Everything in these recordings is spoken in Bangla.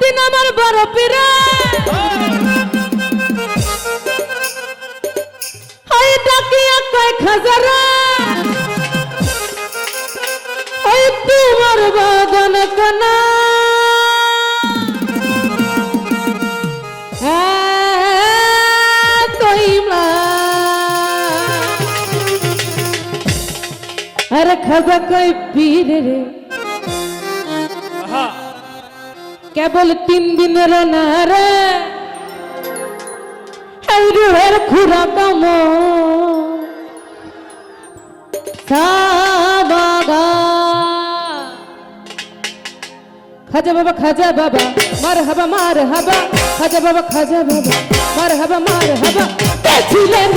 একদিন আমার বড় পীরে ওই ডাকিয়া কয় খাজারা ওই তোমার বাগান কানা হ্যাঁ, খাজা কই পীরে রে কেবল তিন দিনের না রে। এই রুহের খুরা কাম খাজা বাবা খাজা বাবা, মার হাবা মার হাবা। খাজা বাবা খাজা বাবা, মার হাবা মার হাবা। ছিলেন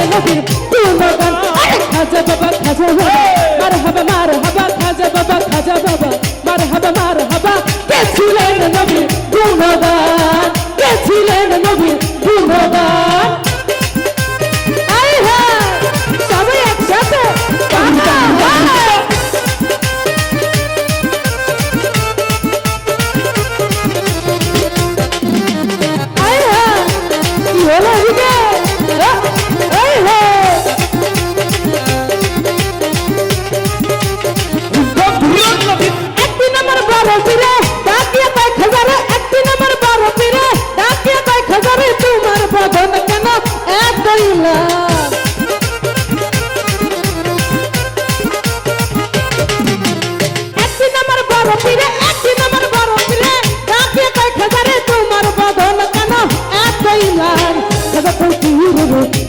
গুণগান আরে খাজা বাবা খাজা বাবা, মার হাবা মার হাবা। খাজা বাবা খাজা বাবা, মার হাবা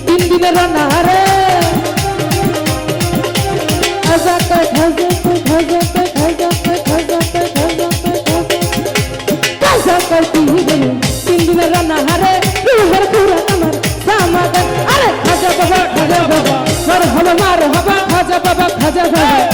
তিন দিনের না রে খাজা কয় হবা খাজা বাবা খাজা বাবা মার হবা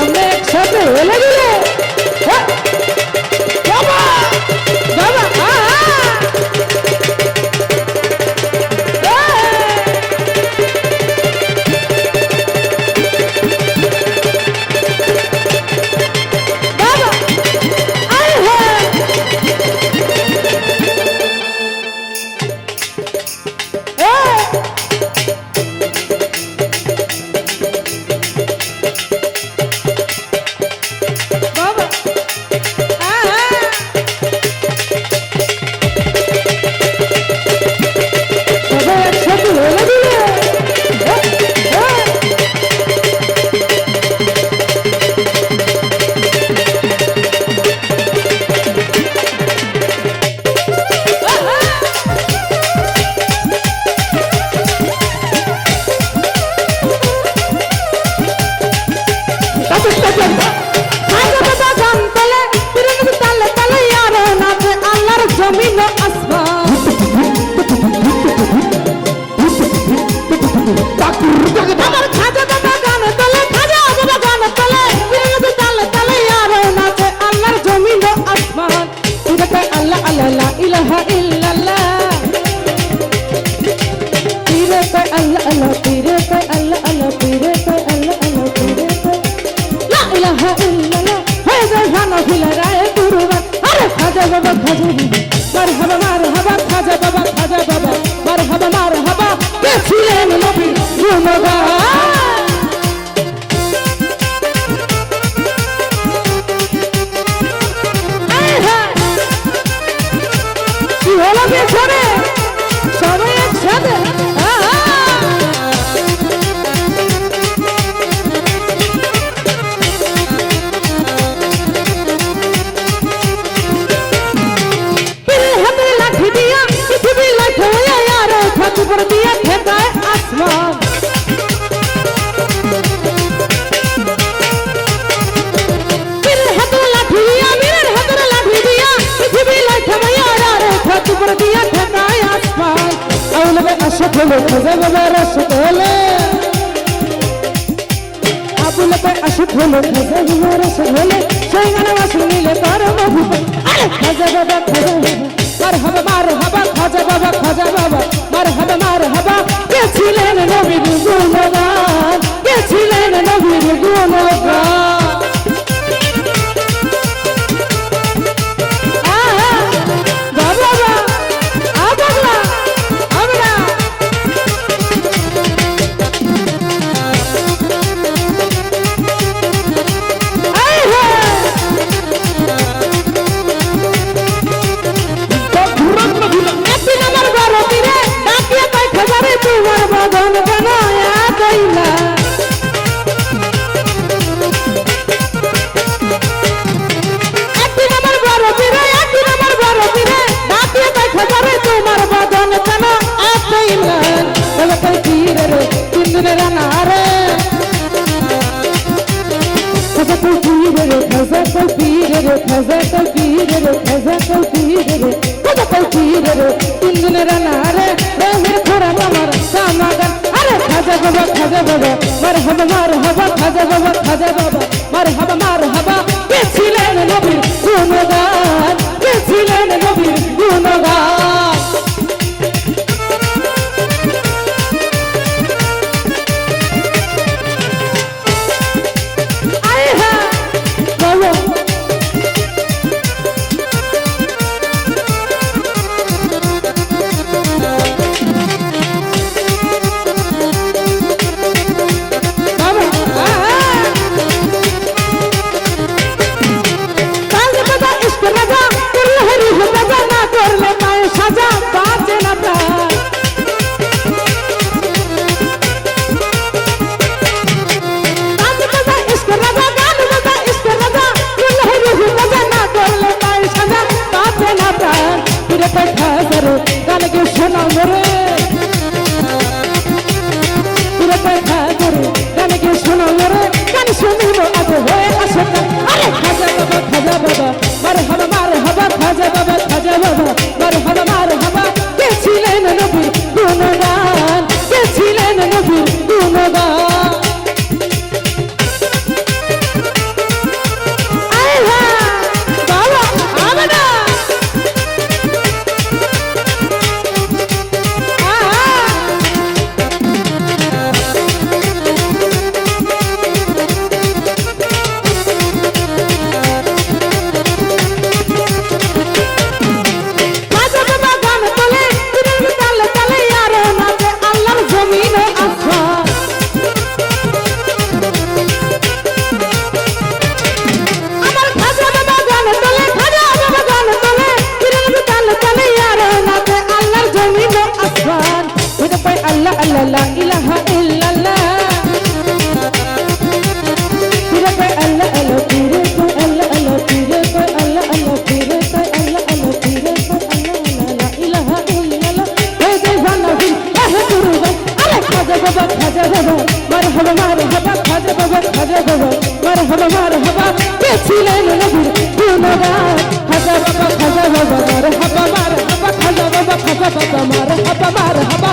সামনে একসাথে হলে দিলে। মার হাবা মার হাবা। খেলো খাজা বাবা রসগোলে আবুল পাই আসুক হলো খাজা বাবা রসগোলে সেই গানে বাসু নিলে তার মধু আরে, খাজা বাবা, খাজা Taza palpire, taza palpire, taza palpire, taza palpire, taza palpire. তিনজনের নারে রঙের খোরা মামার সামাগান আরে খাজা বাবা খাজা বাবা মার হাবা মার হাবা খাজা বাবা খাজা বাবা মার হাবা মার হাবা পেছিলেন নবীর গুণগান Haba, haba, haba, haba, haba,